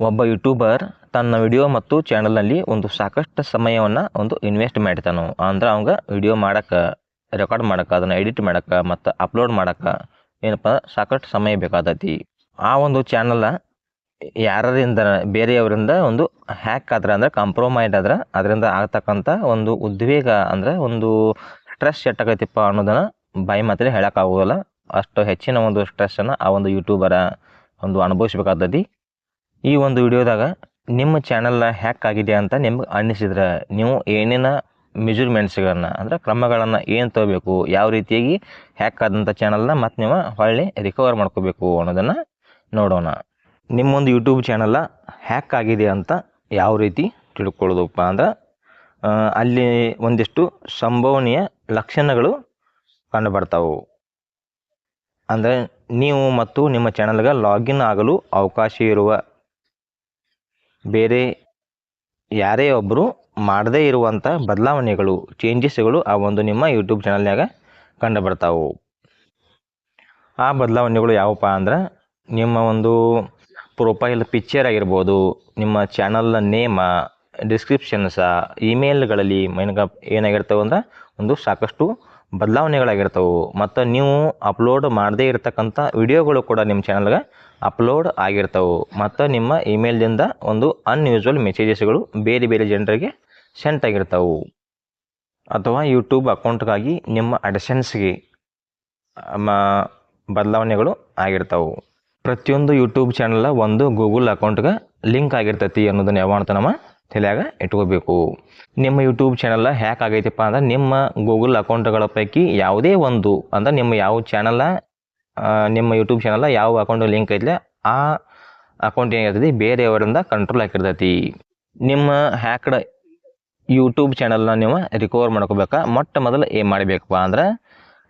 ಒಬ್ಬ ಯೂಟ್ಯೂಬರ್ ತನ್ನ ವಿಡಿಯೋ ಮತ್ತು ಚಾನಲ್ನಲ್ಲಿ ಒಂದು ಸಾಕಷ್ಟು ಸಮಯವನ್ನು ಒಂದು ಇನ್ವೆಸ್ಟ್ ಮಾಡ್ತಾನೆ ಅಂದ್ರೆ ಅವಂಗ ವಿಡಿಯೋ ಮಾಡೋಕೆ ರೆಕಾರ್ಡ್ ಮಾಡಕ್ಕೆ ಅದನ್ನು ಎಡಿಟ್ ಮಾಡಕ್ಕೆ ಮತ್ತು ಅಪ್ಲೋಡ್ ಮಾಡಕ್ಕೆ ಏನಪ್ಪ, ಸಾಕಷ್ಟು ಸಮಯ ಬೇಕಾದತಿ. ಆ ಒಂದು ಚಾನಲ ಯಾರರಿಂದ, ಬೇರೆಯವರಿಂದ ಒಂದು ಹ್ಯಾಕ್ ಆದ್ರೆ, ಅಂದ್ರೆ ಕಾಂಪ್ರೊಮೈಡ್ ಆದ್ರೆ, ಅದರಿಂದ ಆಗ್ತಕ್ಕಂಥ ಒಂದು ಉದ್ವೇಗ, ಅಂದ್ರೆ ಒಂದು ಸ್ಟ್ರೆಸ್ ಎಟ್ಟಾಗೈತಿಪ್ಪ ಅನ್ನೋದನ್ನು ಬಾಯಿ ಮಾತ್ರ ಹೇಳೋಕ್ಕಾಗೋಲ್ಲ ಅಷ್ಟು ಹೆಚ್ಚಿನ ಒಂದು ಸ್ಟ್ರೆಸ್ಸನ್ನು ಆ ಒಂದು ಯೂಟ್ಯೂಬರ ಒಂದು ಅನುಭವಿಸ್ಬೇಕಾಗ್ತದೆ ಈ ಒಂದು ವಿಡಿಯೋದಾಗ ನಿಮ್ಮ ಚಾನಲ್ನ ಹ್ಯಾಕ್ ಆಗಿದೆ ಅಂತ ನಿಮ್ಗೆ ಅನ್ನಿಸಿದ್ರೆ ನೀವು ಏನೇನ ಮೆಜರ್ಮೆಂಟ್ಸ್ಗಳನ್ನು ಅಂದರೆ ಕ್ರಮಗಳನ್ನು ಏನು ತಗೋಬೇಕು, ಯಾವ ರೀತಿಯಾಗಿ ಹ್ಯಾಕ್ ಆದಂಥ ಚಾನಲ್ನ ಮತ್ತು ನೀವು ಹೊಳ್ಳಿ ರಿಕವರ್ ಮಾಡ್ಕೋಬೇಕು ಅನ್ನೋದನ್ನು ನೋಡೋಣ. ನಿಮ್ಮೊಂದು ಯೂಟ್ಯೂಬ್ ಚಾನಲ್ಲ ಹ್ಯಾಕ್ ಆಗಿದೆ ಅಂತ ಯಾವ ರೀತಿ ತಿಳ್ಕೊಳ್ಳೋದಪ್ಪ ಅಂದ್ರೆ ಅಲ್ಲಿ ಒಂದಿಷ್ಟು ಸಂಭವನೀಯ ಲಕ್ಷಣಗಳು ಕಂಡುಬರ್ತಾವೆ. ಅಂದರೆ ನೀವು ಮತ್ತು ನಿಮ್ಮ ಚಾನಲ್ಗೆ ಲಾಗಿನ್ ಆಗಲು ಅವಕಾಶ ಇರುವ ಬೇರೆ ಯಾರೇ ಒಬ್ಬರು ಮಾಡದೇ ಇರುವಂಥ ಬದಲಾವಣೆಗಳು ಚೇಂಜಸ್ಗಳು ಆ ಒಂದು ನಿಮ್ಮ ಯೂಟ್ಯೂಬ್ ಚಾನಲ್ನಾಗ ಕಂಡು ಬರ್ತಾವೆ ಆ ಬದಲಾವಣೆಗಳು ಯಾವಪ್ಪ ಅಂದ್ರೆ ನಿಮ್ಮ ಒಂದು ಪ್ರೊಫೈಲ್ ಪಿಕ್ಚರ್ ಆಗಿರ್ಬೋದು, ನಿಮ್ಮ ಚಾನಲ್ನ ನೇಮ ಡಿಸ್ಕ್ರಿಪ್ಷನ್ಸ ಇಮೇಲ್ಗಳಲ್ಲಿ ಮೈನ್ಗ ಏನಾಗಿರ್ತವೆ ಅಂದ್ರೆ ಒಂದು ಸಾಕಷ್ಟು ಬದಲಾವಣೆಗಳಾಗಿರ್ತವೆ. ಮತ್ತು ನೀವು ಅಪ್ಲೋಡ್ ಮಾಡದೇ ಇರತಕ್ಕಂಥ ವಿಡಿಯೋಗಳು ಕೂಡ ನಿಮ್ಮ ಚಾನಲ್ಗೆ ಅಪ್ಲೋಡ್ ಆಗಿರ್ತವೆ. ಮತ್ತು ನಿಮ್ಮ ಇಮೇಲ್ದಿಂದ ಒಂದು ಅನ್ಯೂಸ್ವಲ್ ಮೆಸೇಜಸ್ಗಳು ಬೇರೆ ಬೇರೆ ಜನರಿಗೆ ಸೆಂಟ್ ಆಗಿರ್ತವೆ. ಅಥವಾ ಯೂಟ್ಯೂಬ್ ಅಕೌಂಟ್ಗಾಗಿ ನಿಮ್ಮ ಅಡಿಷನ್ಸ್ಗೆ ಬದಲಾವಣೆಗಳು ಆಗಿರ್ತವೆ. ಪ್ರತಿಯೊಂದು ಯೂಟ್ಯೂಬ್ ಚಾನಲ್ ಒಂದು ಗೂಗಲ್ ಅಕೌಂಟ್ಗೆ ಲಿಂಕ್ ಆಗಿರ್ತೈತಿ ಅನ್ನೋದನ್ನು ಯಾವ ಅಂತ ನಮ್ಮ ತಲೆಯಾಗ ಇಟ್ಕೋಬೇಕು. ನಿಮ್ಮ ಯೂಟ್ಯೂಬ್ ಚಾನಲ್ ಹ್ಯಾಕ್ ಆಗೈತಪ್ಪ ಅಂದ್ರೆ ನಿಮ್ಮ ಗೂಗಲ್ ಅಕೌಂಟ್ಗಳ ಪೈಕಿ ಯಾವುದೇ ಒಂದು ಅಂದ್ರೆ ನಿಮ್ಮ ಯಾವ ಚಾನಲ್ ನಿಮ್ಮ ಯೂಟ್ಯೂಬ್ ಚಾನಲ್ ಯಾವ ಅಕೌಂಟ್ ಲಿಂಕ್ ಐತಲ್ಲ ಆ ಅಕೌಂಟ್ ಏನಿರ್ತೈತಿ ಬೇರೆಯವರಿಂದ ಕಂಟ್ರೋಲ್ ಆಗಿರ್ತೈತಿ ನಿಮ್ಮ ಹ್ಯಾಕ್ಡ್ ಯೂಟ್ಯೂಬ್ ಚಾನಲ್ನ ನೀವು ರಿಕವರ್ ಮಾಡ್ಕೋಬೇಕಾ? ಮೊಟ್ಟ ಮೊದಲು ಏನು ಮಾಡಬೇಕಪ್ಪ ಅಂದ್ರೆ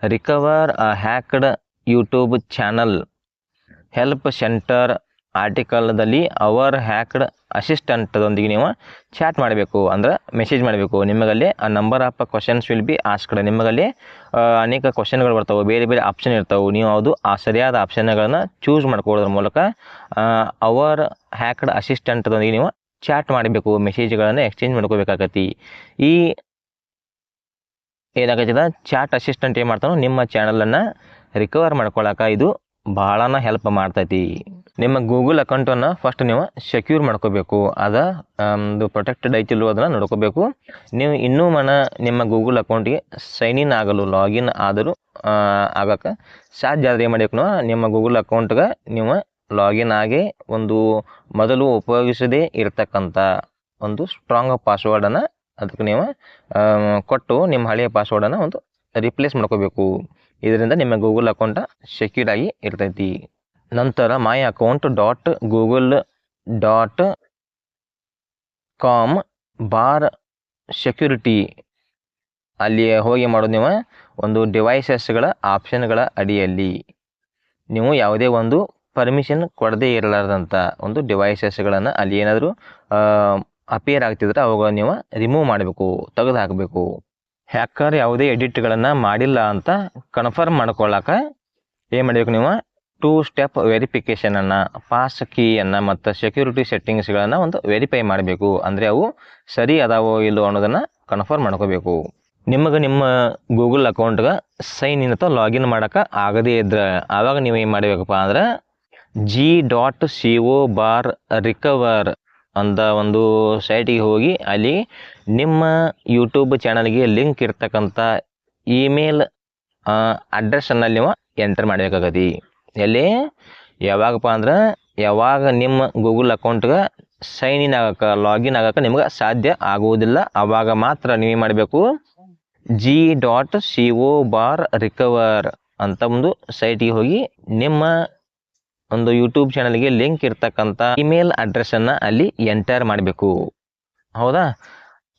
recover hacked YouTube channel help centre ಆರ್ಟಿಕಲ್ದಲ್ಲಿ our hacked ಅಸಿಸ್ಟೆಂಟ್ದೊಂದಿಗೆ ನೀವು ಚಾಟ್ ಮಾಡಬೇಕು, ಅಂದ್ರೆ ಮೆಸೇಜ್ ಮಾಡಬೇಕು. ನಿಮಗಲ್ಲಿ ಆ number of questions will be asked ನಿಮಗಲ್ಲಿ ಅನೇಕ ಕ್ವಶನ್ಗಳು ಬರ್ತವೆ. ಬೇರೆ ಬೇರೆ ಆಪ್ಷನ್ ಇರ್ತವೆ. ನೀವು ಅದು, ಆ ಸರಿಯಾದ ಆಪ್ಷನ್ಗಳನ್ನು ಚೂಸ್ ಮಾಡ್ಕೊಳ್ಳೋದ್ರ ಮೂಲಕ ಅವರ್ ಹ್ಯಾಕ್ಡ್ ಅಸಿಸ್ಟೆಂಟ್ದೊಂದಿಗೆ ನೀವು ಚಾಟ್ ಮಾಡಬೇಕು. ಮೆಸೇಜ್ಗಳನ್ನು ಎಕ್ಸ್ಚೇಂಜ್ ಮಾಡ್ಕೋಬೇಕಾಗತ್ತಿ ಈ ಏನಾಗತ್ತದ ಚಾಟ್ ಅಸಿಸ್ಟೆಂಟ್ ಏನು ಮಾಡ್ತಾನೋ, ನಿಮ್ಮ ಚಾನಲನ್ನು ರಿಕವರ್ ಮಾಡ್ಕೊಳಕ್ಕೆ ಇದು ಭಾಳನ ಹೆಲ್ಪ್ ಮಾಡ್ತೈತಿ. ನಿಮ್ಮ ಗೂಗಲ್ ಅಕೌಂಟನ್ನು ಫಸ್ಟ್ ನೀವು ಸೆಕ್ಯೂರ್ ಮಾಡ್ಕೋಬೇಕು. ಅದ ಒಂದು ಪ್ರೊಟೆಕ್ಟೆಡ್ ಐತಿಲ್ಲೋ ಅದನ್ನು ನೋಡ್ಕೋಬೇಕು. ನೀವು ಇನ್ನೂ ಮನ ನಿಮ್ಮ ಗೂಗಲ್ ಅಕೌಂಟಿಗೆ ಸೈನ್ ಇನ್ ಆಗಲು ಲಾಗಿನ್ ಆದರೂ ಆಗಕ್ಕೆ ಸಾಧ್ಯ ಆದರೆ ಏನು ಮಾಡಬೇಕು ನಿಮ್ಮ ಗೂಗಲ್ ಅಕೌಂಟ್ಗೆ ನೀವು ಲಾಗಿನ್ ಆಗಿ ಒಂದು ಮೊದಲು ಉಪಯೋಗಿಸದೇ ಇರತಕ್ಕಂಥ ಒಂದು ಸ್ಟ್ರಾಂಗ್ ಪಾಸ್ವರ್ಡನ್ನು ಅದಕ್ಕೆ ನೀವು ಕೊಟ್ಟು ನಿಮ್ಮ ಹಳೆಯ ಪಾಸ್ವರ್ಡನ್ನು ಒಂದು ರಿಪ್ಲೇಸ್ ಮಾಡ್ಕೋಬೇಕು. ಇದರಿಂದ ನಿಮ್ಮ ಗೂಗಲ್ ಅಕೌಂಟ ಸೆಕ್ಯೂರ್ ಆಗಿ ಇರ್ತೈತಿ. ನಂತರ my account dot Google dot com bar security ಅಲ್ಲಿ ಹೋಗಿ ಮಾಡೋದು ನೀವು ಒಂದು ಡಿವೈಸಸ್ಗಳ ಆಪ್ಷನ್ಗಳ ಅಡಿಯಲ್ಲಿ. ನೀವು ಯಾವುದೇ ಒಂದು ಪರ್ಮಿಷನ್ ಕೊಡದೇ ಇರಲಾರ್ದಂಥ ಒಂದು ಡಿವೈಸಸ್ಗಳನ್ನು ಅಲ್ಲಿ ಏನಾದರೂ ಅಪಿಯರ್ ಆಗ್ತಿದ್ರೆ ಅವುಗಳ ನೀವು ರಿಮೂವ್ ಮಾಡಬೇಕು ತೆಗೆದು ಹಾಕಬೇಕು ಹ್ಯಾಕರ್ ಯಾವುದೇ ಎಡಿಟ್ಗಳನ್ನು ಮಾಡಿಲ್ಲ ಅಂತ ಕನ್ಫರ್ಮ್ ಮಾಡ್ಕೊಳ್ಳಾಕ ಏನು ಮಾಡಬೇಕು ನೀವು? ಟೂ ಸ್ಟೆಪ್ ವೆರಿಫಿಕೇಷನನ್ನು ಪಾಸ್ ಕೀಯನ್ನು ಮತ್ತು ಸೆಕ್ಯೂರಿಟಿ ಸೆಟ್ಟಿಂಗ್ಸ್ಗಳನ್ನು ಒಂದು ವೆರಿಫೈ ಮಾಡಬೇಕು. ಅಂದರೆ ಅವು ಸರಿ ಅದಾವೋ ಇಲ್ಲೋ ಅನ್ನೋದನ್ನು ಕನ್ಫರ್ಮ್ ಮಾಡ್ಕೋಬೇಕು. ನಿಮಗೆ ನಿಮ್ಮ ಗೂಗಲ್ ಅಕೌಂಟ್ಗೆ ಸೈನ್ ಇನ್ ಅಥವಾ ಲಾಗಿನ್ ಮಾಡೋಕೆ ಆಗದೇ ಇದ್ರೆ ಆವಾಗ ನೀವು ಏನು ಮಾಡಬೇಕಪ್ಪ ಅಂದ್ರೆ G dot C O bar recover ಅಂತ ಒಂದು ಸೈಟಿಗೆ ಹೋಗಿ ಅಲ್ಲಿ ನಿಮ್ಮ ಯೂಟ್ಯೂಬ್ ಚಾನಲ್ಗೆ ಲಿಂಕ್ ಇರ್ತಕ್ಕಂಥ ಇಮೇಲ್ ಅಡ್ರೆಸ್ಸನ್ನು ನೀವು ಎಂಟರ್ ಮಾಡಬೇಕಾಗತಿ. ಎಲ್ಲಿ? ಯಾವಾಗಪ್ಪ ಅಂದ್ರೆ ಯಾವಾಗ ನಿಮ್ಮ ಗೂಗಲ್ ಅಕೌಂಟ್ಗೆ ಸೈನ್ ಇನ್ ಆಗಕ್ಕೆ ಲಾಗಿನ್ ಆಗಕ್ಕೆ ನಿಮ್ಗೆ ಸಾಧ್ಯ ಆಗುವುದಿಲ್ಲ ಆವಾಗ ಮಾತ್ರ ನೀವು ಮಾಡಬೇಕು? G dot C O bar recover ಅಂತ ಒಂದು ಸೈಟಿಗೆ ಹೋಗಿ ನಿಮ್ಮ ಒಂದು ಯೂಟ್ಯೂಬ್ ಚಾನಲ್ಗೆ ಲಿಂಕ್ ಇರ್ತಕ್ಕಂಥ ಇಮೇಲ್ ಅಡ್ರೆಸ್ಸನ್ನು ಅಲ್ಲಿ ಎಂಟರ್ ಮಾಡಬೇಕು. ಹೌದಾ?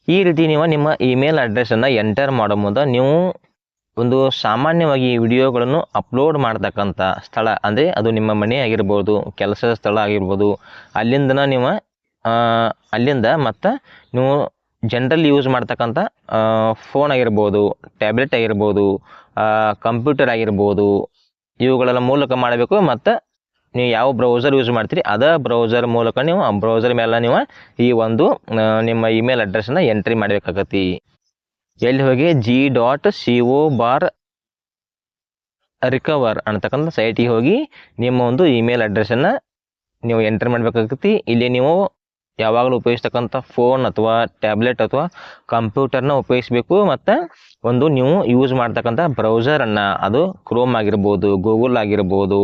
ಈ ರೀತಿ ನೀವು ನಿಮ್ಮ ಇಮೇಲ್ ಅಡ್ರೆಸ್ಸನ್ನು ಎಂಟರ್ ಮಾಡೋ ಮುಂದೆ ನೀವು ಒಂದು ಸಾಮಾನ್ಯವಾಗಿ ವಿಡಿಯೋಗಳನ್ನು ಅಪ್ಲೋಡ್ ಮಾಡ್ತಕ್ಕಂಥ ಸ್ಥಳ ಅಂದರೆ ಅದು ನಿಮ್ಮ ಮನೆ ಆಗಿರ್ಬೋದು, ಕೆಲಸದ ಸ್ಥಳ ಆಗಿರ್ಬೋದು, ಅಲ್ಲಿಂದನ ನೀವು ಅಲ್ಲಿಂದ ಮತ್ತು ನೀವು ಜನ್ರಲ್ ಯೂಸ್ ಮಾಡ್ತಕ್ಕಂಥ ಫೋನ್ ಆಗಿರ್ಬೋದು ಟ್ಯಾಬ್ಲೆಟ್ ಆಗಿರ್ಬೋದು ಕಂಪ್ಯೂಟರ್ ಆಗಿರ್ಬೋದು ಇವುಗಳ ಮೂಲಕ ಮಾಡಬೇಕು ಮತ್ತು ನೀವು ಯಾವ ಬ್ರೌಸರ್ ಯೂಸ್ ಮಾಡ್ತೀರಿ, ಅದೇ ಬ್ರೌಸರ್ ಮೂಲಕ ನೀವು ಆ ಬ್ರೌಸರ್ ಮೇಲೆ ನೀವು ಈ ಒಂದು ನಿಮ್ಮ ಇಮೇಲ್ ಅಡ್ರೆಸ್ಸನ್ನು ಎಂಟ್ರಿ ಮಾಡಬೇಕಾಗತ್ತಿ ಎಲ್ಲಿ ಹೋಗಿ? G dot C O bar recover ಅಂತಕ್ಕಂಥ ಸೈಟಿಗೆ ಹೋಗಿ ನಿಮ್ಮ ಒಂದು ಇಮೇಲ್ ಅಡ್ರೆಸ್ಸನ್ನು ನೀವು ಎಂಟ್ರಿ ಮಾಡಬೇಕಾಗತ್ತಿ. ಇಲ್ಲಿ ನೀವು ಯಾವಾಗಲೂ ಉಪಯೋಗಿಸ್ತಕ್ಕಂಥ ಫೋನ್ ಅಥವಾ ಟ್ಯಾಬ್ಲೆಟ್ ಅಥವಾ ಕಂಪ್ಯೂಟರ್ನ ಉಪಯೋಗಿಸ್ಬೇಕು. ಮತ್ತು ಒಂದು ನೀವು ಯೂಸ್ ಮಾಡ್ತಕ್ಕಂಥ ಬ್ರೌಸರನ್ನು ಅದು ಕ್ರೋಮ್ ಆಗಿರ್ಬೋದು ಗೂಗಲ್ ಆಗಿರ್ಬೋದು,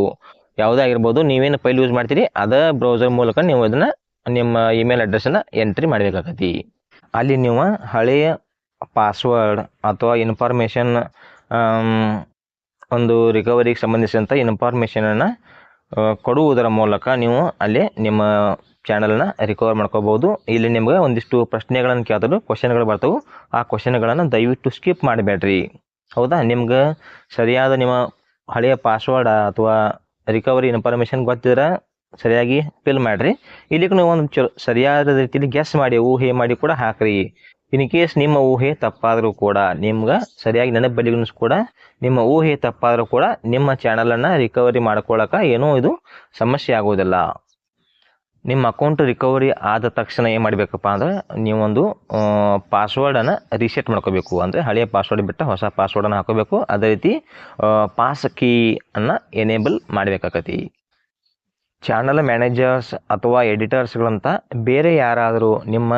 ಯಾವುದೇ ಆಗಿರ್ಬೋದು, ನೀವೇನು ಫೈಲ್ ಯೂಸ್ ಮಾಡ್ತೀರಿ, ಅದೇ ಬ್ರೌಸರ್ ಮೂಲಕ ನೀವು ಅದನ್ನು ನಿಮ್ಮ ಇಮೇಲ್ ಅಡ್ರೆಸ್ಸನ್ನು ಎಂಟ್ರಿ ಮಾಡಬೇಕಾಗತ್ತಿ. ಅಲ್ಲಿ ನೀವು ಹಳೆಯ ಪಾಸ್ವರ್ಡ್ ಅಥವಾ ಇನ್ಫಾರ್ಮೇಷನ್ ಒಂದು ರಿಕವರಿಗೆ ಸಂಬಂಧಿಸಿದಂಥ ಇನ್ಫಾರ್ಮೇಷನನ್ನು ಕೊಡುವುದರ ಮೂಲಕ ನೀವು ಅಲ್ಲಿ ನಿಮ್ಮ ಚಾನಲ್ನ ರಿಕವರ್ ಮಾಡ್ಕೋಬೋದು. ಇಲ್ಲಿ ನಿಮಗೆ ಒಂದಿಷ್ಟು ಪ್ರಶ್ನೆಗಳನ್ನು ಕೇಳ್ತಾರೆ ಕ್ವಶನ್ಗಳು ಬರ್ತವೆ. ಆ ಕ್ವಶನ್ಗಳನ್ನು ದಯವಿಟ್ಟು ಸ್ಕಿಪ್ ಮಾಡಬೇಡ್ರಿ. ಹೌದಾ? ನಿಮ್ಗೆ ಸರಿಯಾದ ನಿಮ್ಮ ಹಳೆಯ ಪಾಸ್ವರ್ಡ್ ಅಥವಾ ರಿಕವರಿ ಇನ್ಫಾರ್ಮೇಷನ್ ಗೊತ್ತಿದ್ರೆ ಸರಿಯಾಗಿ ಫಿಲ್ ಮಾಡಿರಿ. ಇಲ್ಲಿಗೂ ನೀವು ಒಂದು ಚಲೋ ಸರಿಯಾದ ರೀತಿಯಲ್ಲಿ ಗೆಸ್ ಮಾಡಿ, ಊಹೆ ಮಾಡಿ ಕೂಡ ಹಾಕ್ರಿ. ಇನ್ ಕೇಸ್ ನಿಮ್ಮ ಊಹೆ ತಪ್ಪಾದರೂ ಕೂಡ ನಿಮ್ಗೆ ಸರಿಯಾಗಿ ನೆನಪು ಕೂಡ ನಿಮ್ಮ ಊಹೆ ತಪ್ಪಾದರೂ ಕೂಡ ನಿಮ್ಮ ಚಾನಲನ್ನು ರಿಕವರಿ ಮಾಡ್ಕೊಳ್ಳೋಕೆ ಏನೂ ಇದು ಸಮಸ್ಯೆ ಆಗೋದಿಲ್ಲ ನಿಮ್ಮ ಅಕೌಂಟ್ ರಿಕವರಿ ಆದ ತಕ್ಷಣ ಏನು ಮಾಡಬೇಕಪ್ಪ ಅಂದ್ರೆ ನೀವೊಂದು ಪಾಸ್ವರ್ಡನ್ನು ರೀಸೆಟ್ ಮಾಡ್ಕೋಬೇಕು. ಅಂದರೆ ಹಳೆಯ ಪಾಸ್ವರ್ಡ್ ಬಿಟ್ಟು ಹೊಸ ಪಾಸ್ವರ್ಡನ್ನು ಹಾಕೋಬೇಕು. ಅದೇ ರೀತಿ ಪಾಸ್ ಕೀಯನ್ನು ಎನೇಬಲ್ ಮಾಡಬೇಕಾಗತಿ ಚಾನಲ್ ಮ್ಯಾನೇಜರ್ಸ್ ಅಥವಾ ಎಡಿಟರ್ಸ್ಗಳಂತ ಬೇರೆ ಯಾರಾದರೂ ನಿಮ್ಮ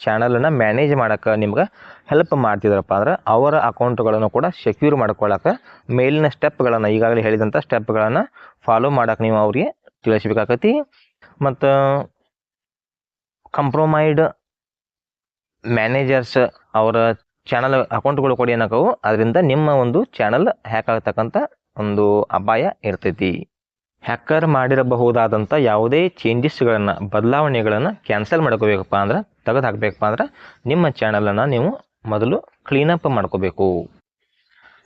ಚಾನಲನ್ನು ಮ್ಯಾನೇಜ್ ಮಾಡೋಕ್ಕೆ ನಿಮ್ಗೆ ಹೆಲ್ಪ್ ಮಾಡ್ತಿದ್ರಪ್ಪ ಅಂದ್ರೆ ಅವರ ಅಕೌಂಟ್ಗಳನ್ನು ಕೂಡ ಸೆಕ್ಯೂರ್ ಮಾಡ್ಕೊಳ್ಳೋಕೆ ಮೇಲಿನ ಸ್ಟೆಪ್ಗಳನ್ನು ಈಗಾಗಲೇ ಹೇಳಿದಂಥ ಸ್ಟೆಪ್ಗಳನ್ನು ಫಾಲೋ ಮಾಡೋಕೆ ನೀವು ಅವ್ರಿಗೆ ತಿಳಿಸ್ಬೇಕಾಗತಿ ಮತ್ತು ಕಂಪ್ರೊಮೈಡ್ ಮ್ಯಾನೇಜರ್ಸ್ ಅವರ ಚಾನಲ್ ಅಕೌಂಟ್ಗಳು ಕೂಡ ಏನಾಗವು? ಅದರಿಂದ ನಿಮ್ಮ ಒಂದು ಚಾನಲ್ ಹ್ಯಾಕ್ ಆಗ್ತಕ್ಕಂಥ ಒಂದು ಅಪಾಯ ಇರ್ತೈತಿ. ಹ್ಯಾಕರ್ ಮಾಡಿರಬಹುದಾದಂಥ ಯಾವುದೇ ಚೇಂಜಸ್ಗಳನ್ನು ಬದಲಾವಣೆಗಳನ್ನು ಕ್ಯಾನ್ಸಲ್ ಮಾಡ್ಕೋಬೇಕಪ್ಪ ಅಂದ್ರೆ, ತೆಗೆದು ಹಾಕಬೇಕಪ್ಪ ಅಂದ್ರೆ, ನಿಮ್ಮ ಚಾನಲನ್ನು ನೀವು ಮೊದಲು ಕ್ಲೀನಪ್ ಮಾಡ್ಕೋಬೇಕು.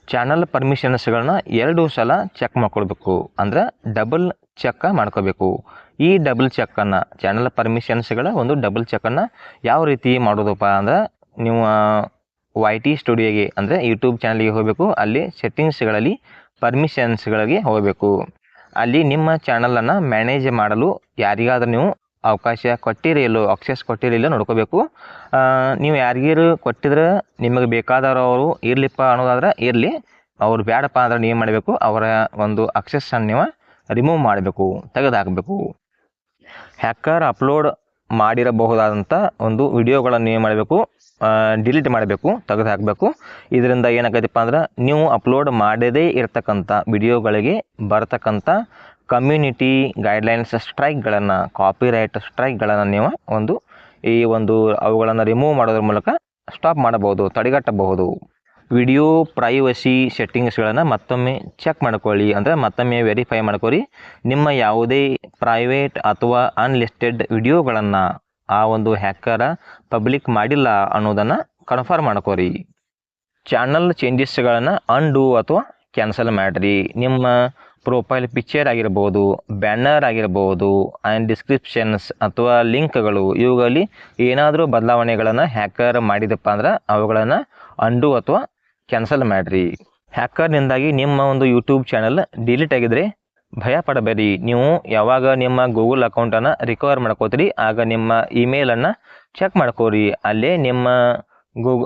ಚಾನಲ್ ಪರ್ಮಿಷನ್ಸ್ಗಳನ್ನ ಎರಡು ಸಲ ಚೆಕ್ ಮಾಡ್ಕೊಳ್ಬೇಕು. ಅಂದ್ರೆ ಡಬಲ್ ಚೆಕ್ ಮಾಡ್ಕೋಬೇಕು. ಈ ಡಬಲ್ ಚೆಕ್ಕನ್ನು ಚಾನಲ್ ಪರ್ಮಿಷನ್ಸ್ಗಳ ಒಂದು ಡಬಲ್ ಚೆಕ್ಕನ್ನು ಯಾವ ರೀತಿ ಮಾಡೋದಪ್ಪ ಅಂದ್ರೆ, ನೀವು ವೈ ಟಿ ಸ್ಟುಡಿಯೋಗೆ ಅಂದರೆ ಯೂಟ್ಯೂಬ್ ಚಾನಲ್ಗೆ ಹೋಗಬೇಕು. ಅಲ್ಲಿ ಸೆಟ್ಟಿಂಗ್ಸ್ಗಳಲ್ಲಿ ಪರ್ಮಿಷನ್ಸ್ಗಳಿಗೆ ಹೋಗಬೇಕು. ಅಲ್ಲಿ ನಿಮ್ಮ ಚಾನಲನ್ನು ಮ್ಯಾನೇಜ್ ಮಾಡಲು ಯಾರಿಗಾದ್ರೂ ನೀವು ಅವಕಾಶ ಕೊಟ್ಟಿರಿ ಇಲ್ಲೋ ಅಕ್ಸೆಸ್ ಕೊಟ್ಟಿರಿ ಇಲ್ಲೋ ನೋಡ್ಕೋಬೇಕು. ನೀವು ಯಾರಿಗಾರು ಕೊಟ್ಟಿದ್ರೆ ನಿಮಗೆ ಬೇಕಾದವರು ಅವರು ಇರಲಿಪ್ಪ ಅನ್ನೋದಾದ್ರೆ ಇರಲಿ. ಅವ್ರು ಬೇಡಪ್ಪ ಅಂದ್ರೆ ನೀವು ಮಾಡಬೇಕು. ಅವರ ಒಂದು ಅಕ್ಸೆಸ್ಸನ್ನು ನೀವು ರಿಮೂವ್ ಮಾಡಬೇಕು ತೆಗೆದುಹಾಕಬೇಕು ಹ್ಯಾಕರ್ ಅಪ್ಲೋಡ್ ಮಾಡಿರಬಹುದಾದಂಥ ಒಂದು ವಿಡಿಯೋಗಳನ್ನು ಏನು ಮಾಡಬೇಕು. ಡಿಲೀಟ್ ಮಾಡಬೇಕು, ತೆಗೆದು ಹಾಕಬೇಕು. ಇದರಿಂದ ಏನಾಗತ್ತಪ್ಪ ಅಂದ್ರೆ ನೀವು ಅಪ್ಲೋಡ್ ಮಾಡದೇ ಇರತಕ್ಕಂಥ ವಿಡಿಯೋಗಳಿಗೆ ಬರತಕ್ಕಂಥ ಕಮ್ಯುನಿಟಿ ಗೈಡ್ಲೈನ್ಸ್ ಸ್ಟ್ರೈಕ್ಗಳನ್ನು ಕಾಪಿರೈಟ್ ಸ್ಟ್ರೈಕ್ಗಳನ್ನು ನೀವು ಒಂದು ಈ ಒಂದು ಅವುಗಳನ್ನು ರಿಮೂವ್ ಮಾಡೋದ್ರ ಮೂಲಕ ಸ್ಟಾಪ್ ಮಾಡಬಹುದು, ತಡೆಗಟ್ಟಬಹುದು. ವಿಡಿಯೋ ಪ್ರೈವಸಿ ಸೆಟ್ಟಿಂಗ್ಸ್ಗಳನ್ನು ಮತ್ತೊಮ್ಮೆ ಚೆಕ್ ಮಾಡ್ಕೊಳ್ಳಿ. ಅಂದರೆ ಮತ್ತೊಮ್ಮೆ ವೆರಿಫೈ ಮಾಡ್ಕೊಳ್ಳಿ. ನಿಮ್ಮ ಯಾವುದೇ ಪ್ರೈವೇಟ್ ಅಥವಾ ಅನ್ಲಿಸ್ಟೆಡ್ ವಿಡಿಯೋಗಳನ್ನು ಆ ಒಂದು ಹ್ಯಾಕರ ಪಬ್ಲಿಕ್ ಮಾಡಿಲ್ಲ ಅನ್ನೋದನ್ನು ಕನ್ಫರ್ಮ್ ಮಾಡ್ಕೋರಿ. ಚಾನಲ್ ಚೇಂಜಸ್ಗಳನ್ನು ಅನ್ಡು ಅಥವಾ ಕ್ಯಾನ್ಸಲ್ ಮಾಡಿರಿ. ನಿಮ್ಮ ಪ್ರೊಫೈಲ್ ಪಿಕ್ಚರ್ ಆಗಿರ್ಬೋದು ಬ್ಯಾನರ್ ಆಗಿರ್ಬೋದು ಆ್ಯಂಡ್ ಡಿಸ್ಕ್ರಿಪ್ಷನ್ಸ್ ಅಥವಾ ಲಿಂಕ್ಗಳು, ಇವುಗಳಲ್ಲಿ ಏನಾದರೂ ಬದಲಾವಣೆಗಳನ್ನು ಹ್ಯಾಕರ್ ಮಾಡಿದಪ್ಪ ಅಂದ್ರೆ ಅವುಗಳನ್ನು ಅಂಡು ಅಥವಾ ಕ್ಯಾನ್ಸಲ್ ಮಾಡಿರಿ. ಹ್ಯಾಕರ್ನಿಂದಾಗಿ ನಿಮ್ಮ ಒಂದು ಯೂಟ್ಯೂಬ್ ಚಾನಲ್ ಡಿಲೀಟ್ ಆಗಿದ್ರೆ ಭಯ ಪಡಬೇಡಿ ನೀವು ಯಾವಾಗ ನಿಮ್ಮ ಗೂಗಲ್ ಅಕೌಂಟನ್ನು ರಿಕವರ್ ಮಾಡ್ಕೋತೀರಿ, ಆಗ ನಿಮ್ಮ ಇಮೇಲನ್ನು ಚೆಕ್ ಮಾಡ್ಕೋರಿ. ಅಲ್ಲೇ ನಿಮ್ಮ ಗೂಗ್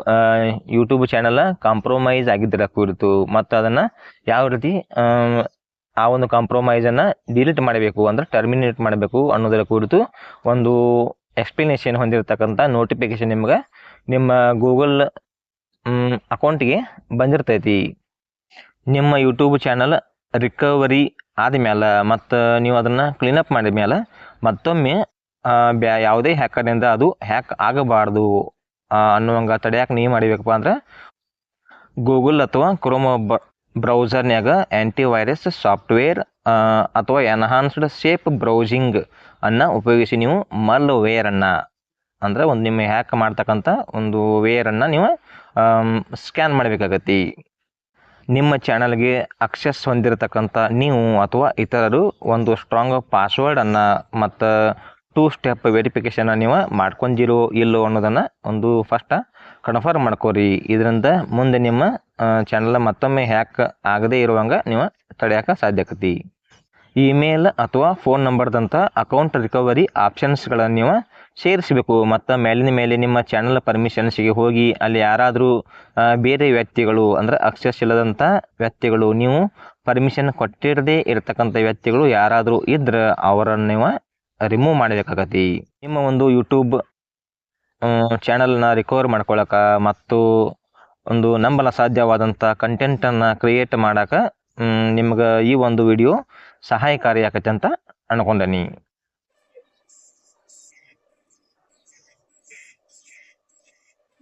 ಯೂಟ್ಯೂಬ್ ಚಾನಲ್ ಕಾಂಪ್ರೊಮೈಸ್ ಆಗಿದ್ದರ ಕುರಿತು. ಮತ್ತು ಅದನ್ನು ಯಾವ ರೀತಿ, ಆ ಒಂದು ಕಾಂಪ್ರೊಮೈಸನ್ನು ಡಿಲೀಟ್ ಮಾಡಬೇಕು, ಅಂದರೆ ಟರ್ಮಿನೇಟ್ ಮಾಡಬೇಕು ಅನ್ನೋದರ ಕುರಿತು ಒಂದು ಎಕ್ಸ್ಪ್ಲನೇಷನ್ ಹೊಂದಿರತಕ್ಕಂಥ ನೋಟಿಫಿಕೇಶನ್ ನಿಮ್ಗೆ ನಿಮ್ಮ ಗೂಗಲ್ ಅಕೌಂಟಿಗೆ ಬಂದಿರ್ತೈತಿ. ನಿಮ್ಮ ಯೂಟ್ಯೂಬ್ ಚಾನಲ್ ರಿಕವರಿ ಆದಮೇಲೆ ಮತ್ತು ನೀವು ಅದನ್ನು ಕ್ಲೀನಪ್ ಮಾಡಿದ ಮೇಲೆ ಮತ್ತೊಮ್ಮೆ ಬ್ಯಾ, ಯಾವುದೇ ಹ್ಯಾಕರ್ನಿಂದ ಅದು ಹ್ಯಾಕ್ ಆಗಬಾರ್ದು ಅನ್ನುವಂಗೆ ತಡೆಯಕ್ಕೆ ನೀವು ಮಾಡಬೇಕಪ್ಪ ಅಂದ್ರೆ ಗೂಗಲ್ ಅಥವಾ ಕ್ರೋಮ್ ಬ್ರೌಸರ್ನ್ಯಾಗ ಆ್ಯಂಟಿ ವೈರಸ್ ಸಾಫ್ಟ್ವೇರ್ ಅಥವಾ ಎನ್ಹಾನ್ಸ್ಡ್ ಸೇಫ್ ಬ್ರೌಸಿಂಗ್ ಅನ್ನು ಉಪಯೋಗಿಸಿ ನೀವು ಮಲ್ ವೇರನ್ನು ಅಂದರೆ ಒಂದು ನಿಮ್ಮ ಹ್ಯಾಕ್ ಮಾಡ್ತಕ್ಕಂಥ ಒಂದು ವೇರನ್ನು ನೀವು ಸ್ಕ್ಯಾನ್ ಮಾಡಬೇಕಾಗತ್ತಿ ನಿಮ್ಮ ಚಾನಲ್ಗೆ ಅಕ್ಸೆಸ್ ಹೊಂದಿರತಕ್ಕಂಥ ನೀವು ಅಥವಾ ಇತರರು ಒಂದು ಸ್ಟ್ರಾಂಗ್ ಪಾಸ್ವರ್ಡನ್ನು ಮತ್ತು ಟೂ ಸ್ಟೆಪ್ ವೆರಿಫಿಕೇಷನ್ನ ನೀವು ಮಾಡ್ಕೊಂಡಿರೋ ಇಲ್ಲೋ ಅನ್ನೋದನ್ನು ಒಂದು ಫಸ್ಟ್ ಕನ್ಫರ್ಮ್ ಮಾಡ್ಕೋರಿ. ಇದರಿಂದ ಮುಂದೆ ನಿಮ್ಮ ಚಾನಲ್ ಮತ್ತೊಮ್ಮೆ ಹ್ಯಾಕ್ ಆಗದೇ ಇರುವಂಗೆ ನೀವು ತಡೆಯೋಕೆ ಸಾಧ್ಯ ಆಕತಿ ಇಮೇಲ್ ಅಥವಾ ಫೋನ್ ನಂಬರ್ದಂಥ ಅಕೌಂಟ್ ರಿಕವರಿ ಆಪ್ಷನ್ಸ್ಗಳನ್ನು ನೀವು ಸೇರಿಸಬೇಕು. ಮತ್ತು ಮೇಲಿನ ಮೇಲೆ ನಿಮ್ಮ ಚಾನಲ್ ಪರ್ಮಿಷನ್ಸಿಗೆ ಹೋಗಿ ಅಲ್ಲಿ ಯಾರಾದರೂ ಬೇರೆ ವ್ಯಕ್ತಿಗಳು, ಅಂದರೆ ಅಕ್ಷರಶಿಲ್ಲದಂಥ ವ್ಯಕ್ತಿಗಳು, ನೀವು ಪರ್ಮಿಷನ್ ಕೊಟ್ಟಿರದೇ ಇರತಕ್ಕಂಥ ವ್ಯಕ್ತಿಗಳು ಯಾರಾದರೂ ಇದ್ರೆ ಅವರನ್ನು ನೀವು ರಿಮೂವ್ ಮಾಡಬೇಕಾಗತ್ತೆ ನಿಮ್ಮ ಒಂದು ಯೂಟ್ಯೂಬ್ ಚಾನಲ್ನ ರಿಕವರ್ ಮಾಡ್ಕೊಳಕ ಮತ್ತು ಒಂದು ನಂಬಲ ಸಾಧ್ಯವಾದಂಥ ಕಂಟೆಂಟನ್ನು ಕ್ರಿಯೇಟ್ ಮಾಡೋಕೆ ನಿಮ್ಗೆ ಈ ಒಂದು ವಿಡಿಯೋ ಸಹಾಯಕಾರಿ ಆಕೈತೆ ಅಂತ ಅನ್ಕೊಂಡೇನಿ.